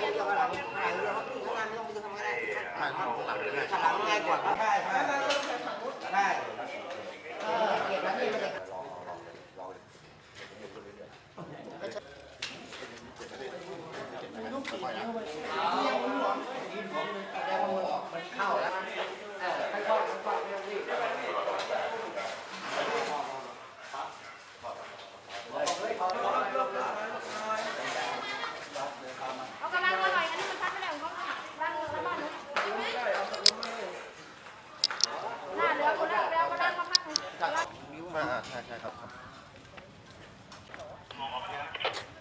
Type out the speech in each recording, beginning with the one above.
เดียวกันหลังหลังเดียวครับข้างหน้าไม่ต้องไปซื้อข้างหน้าก็ได้ถ่ายข้างหลังก็ได้ข้างหลังง่ายกว่าครับได้ครับได้เออเก็บแล้วนี่มันจะต้องปิดนะเดี๋ยวมันเข้าแล้ว นิ้วมาใช่ใช่ครับ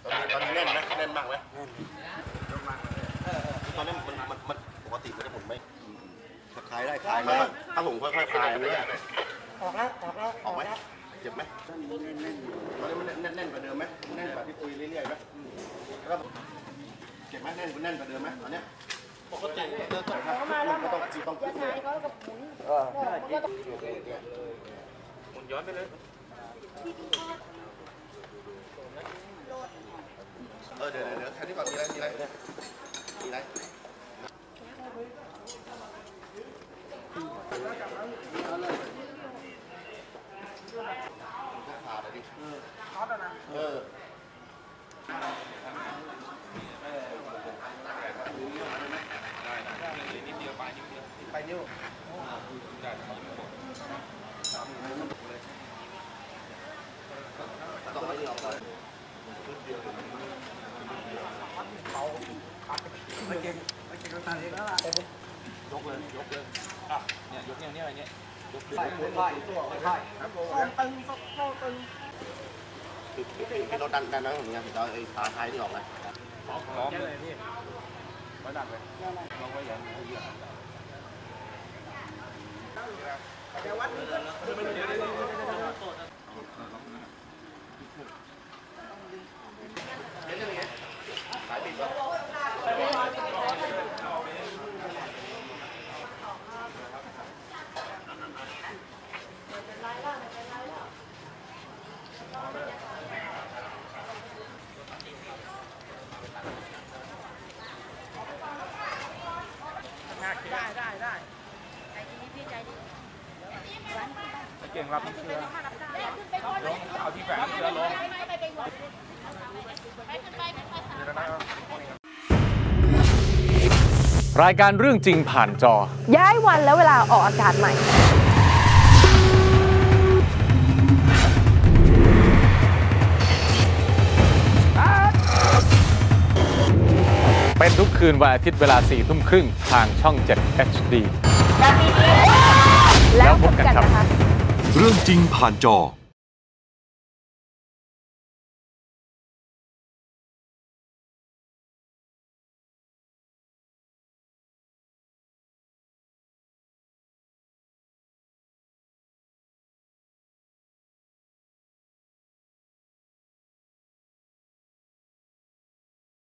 ตอนนี้ตอนนี้แน่นไหมแน่นมากไหมตอนนี้มันมันมันปกติมันจะผมไม่คลายได้คลายได้ถ้าผมค่อยๆคลายมันเนี่ยออกแล้ว ออกแล้ว ออกไหมเจ็บไหมตอนนี้มันแน่นแน่นกว่าเดิมไหมแน่นกว่าที่คุยเรื่อยๆไหมแล้วเจ็บไหมแน่นแน่นกว่าเดิมไหมตอนเนี้ยปกติเดินต่อครับก็ต้องต้องขึ้นเลยเขากับหมุนเออ มันก็ต้องเออเดี๋ยวเดี๋ยวแค่นี้ก่อนมีอะไรมีอะไรมีอะไรขาดเลยดิเออไปนิ้ว ต้องไม่ออกเลย ไม่เก่งไม่เก่งก็ ตายเองแล้วล่ะยกเลยยกเลยอะเนี่ยยกเนี่ยเนี่ยอะไรเนี่ยยกไล่ไล่ตัวไล่ครับผมตึงเข้าตึงคือเป็นรถดันดันนั้นอย่างเงี้ยจะไอ้ขาท้ายที่ออกเลยพร้อมเลยพี่ไปดักเลยลองไปอย่างนี้ได้ได้ได้ ใจดีพี่ใจดี เก่งรับเกลือขึ้อลงเอาที่แฝงเกลือลงไปไปไปก่อนไปขึ้นไปขึ้นไปเดี๋ยวนะรายการเรื่องจริงผ่านจอ ย้ายวันและเวลาออกอากาศใหม่ เป็นทุกคืนวันอาทิตย์เวลา4ทุ่มครึ่งทางช่อง 7 HD แล้วพบกันนะคะ เรื่องจริงผ่านจอ